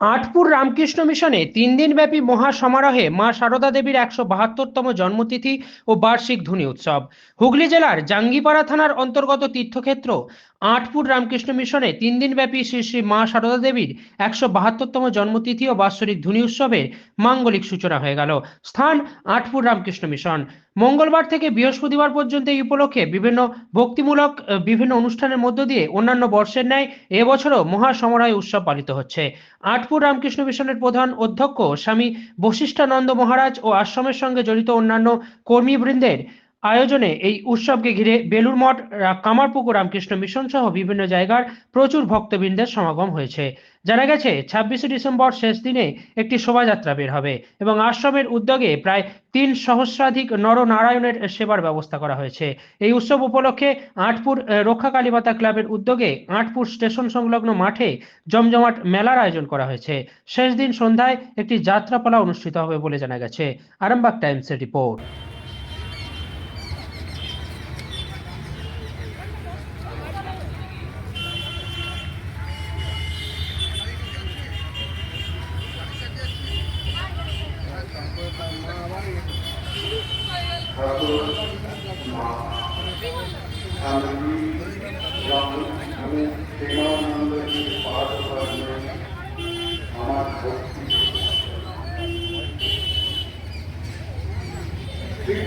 আটপুর রামকৃষ্ণ মিশনে তিন দিনব্যাপী মহাসমারোহে মা সারদা দেবীর একশো বাহাত্তরতম জন্মতিথি ও বার্ষিক ধ্বনি উৎসব। হুগলি জেলার জাঙ্গিপাড়া থানার অন্তর্গত তীর্থক্ষেত্র আটপুর রামকৃষ্ণ মিশনে তিন দিনব্যাপী শ্রী শ্রী মা সারদা দেবীর একশো বাহাত্তরতম জন্মতিথি ও বাৎসরিক ধুনী উৎসবের মাঙ্গলিক সূচনা হয়ে গেল। স্থান আটপুর রামকৃষ্ণ মিশন। মঙ্গলবার থেকে বৃহস্পতিবার পর্যন্ত এই উপলক্ষে বিভিন্ন ভক্তিমূলক বিভিন্ন অনুষ্ঠানের মধ্য দিয়ে অন্যান্য বর্ষের ন্যায় এবছরও মহাসমরায় উৎসব পালিত হচ্ছে। আটপুর রামকৃষ্ণ মিশনের প্রধান অধ্যক্ষ স্বামী বশিষ্ঠানন্দ মহারাজ ও আশ্রমের সঙ্গে জড়িত অন্যান্য কর্মীবৃন্দের আয়োজনে এই উৎসবকে ঘিরে বেলুর মঠ কামারপুকুর, রামকৃষ্ণ মিশন সহ বিভিন্ন জায়গার প্রচুর ভক্তবৃন্দের সমাগম হয়েছে। জানা গেছে, ছাব্বিশে ডিসেম্বর শেষ দিনে একটি শোভাযাত্রা বের হবে এবং আশ্রমের উদ্যোগে প্রায় তিন সহস্রাধিক নরনারায়ণের সেবার ব্যবস্থা করা হয়েছে। এই উৎসব উপলক্ষে আটপুর রক্ষা কালীমাতা ক্লাবের উদ্যোগে আটপুর স্টেশন সংলগ্ন মাঠে জমজমাট মেলার আয়োজন করা হয়েছে। শেষ দিন সন্ধ্যায় একটি যাত্রাপালা অনুষ্ঠিত হবে বলে জানা গেছে। আরামবাগ টাইমসের রিপোর্ট। প্রেমানন্দকে পাঠ করলে আমার ভক্তি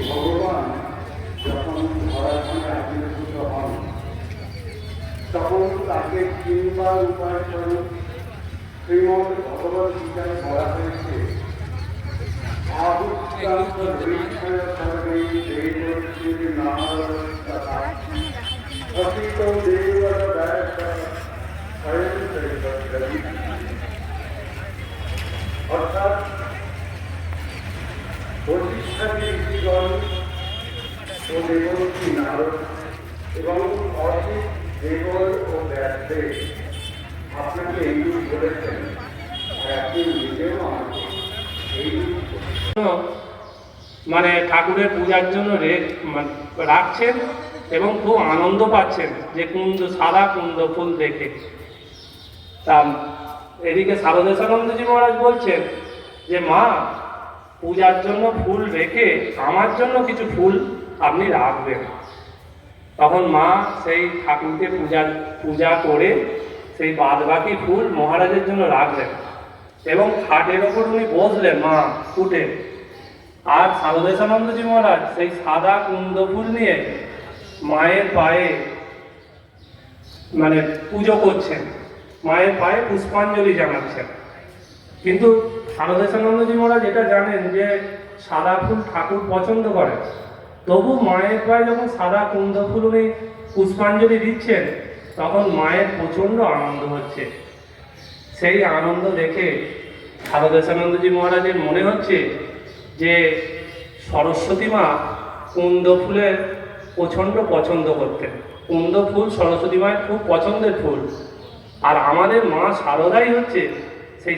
ভগবান যখন ধরাধামে আবির্ভূত হন তখন তাকে তিনবার উপায় স্বরূপ শ্রীমদ ভগবত গীতায় বলা হয়েছে অর্থাৎ প্রতিষ্ঠানী ঋষিগণ ও দেবশ্রী নারদ এবং অতীত দেবর ও ব্যাসদেব আপনাকে এইরূপ বলেছেন আর আপনি নিজেও আমাকে জন্য মানে ঠাকুরের পূজার জন্য রাখছেন এবং খুব আনন্দ পাচ্ছেন যে কুন্দ, সাদা কুন্দ ফুল দেখে। তা এদিকে শারদেশানন্দজি মহারাজ বলছেন যে, মা, পূজার জন্য ফুল রেখে আমার জন্য কিছু ফুল আপনি রাখবেন। তখন মা সেই ঠাকুরকে পূজা পূজা করে সেই বাদবাকি ফুল মহারাজের জন্য রাখলেন। এবং খাটের ওপর উনি বসলেন, মা, উঠে। আর সারদেশানন্দজি মহারাজ সেই সাদা কুন্দ ফুল নিয়ে মায়ের পায়ে মানে পুজো করছেন, মায়ের পায়ে পুষ্পাঞ্জলি জানাচ্ছেন। কিন্তু সারদেশানন্দজি মহারাজ এটা জানেন যে সাদা ফুল ঠাকুর পছন্দ করে। তবু মায়ের পায়ে যখন সাদা কুন্দ ফুল উনি পুষ্পাঞ্জলি দিচ্ছেন, তখন মায়ের প্রচণ্ড আনন্দ হচ্ছে। সেই আনন্দ দেখে সারদেশানন্দজি মহারাজের মনে হচ্ছে যে সরস্বতী মা কুন্দ ফুলের প্রচণ্ড পছন্দ করতেন। কুন্দ ফুল সরস্বতী মায়ের খুব পছন্দের ফুল। আর আমাদের মা সারদাই হচ্ছে সেই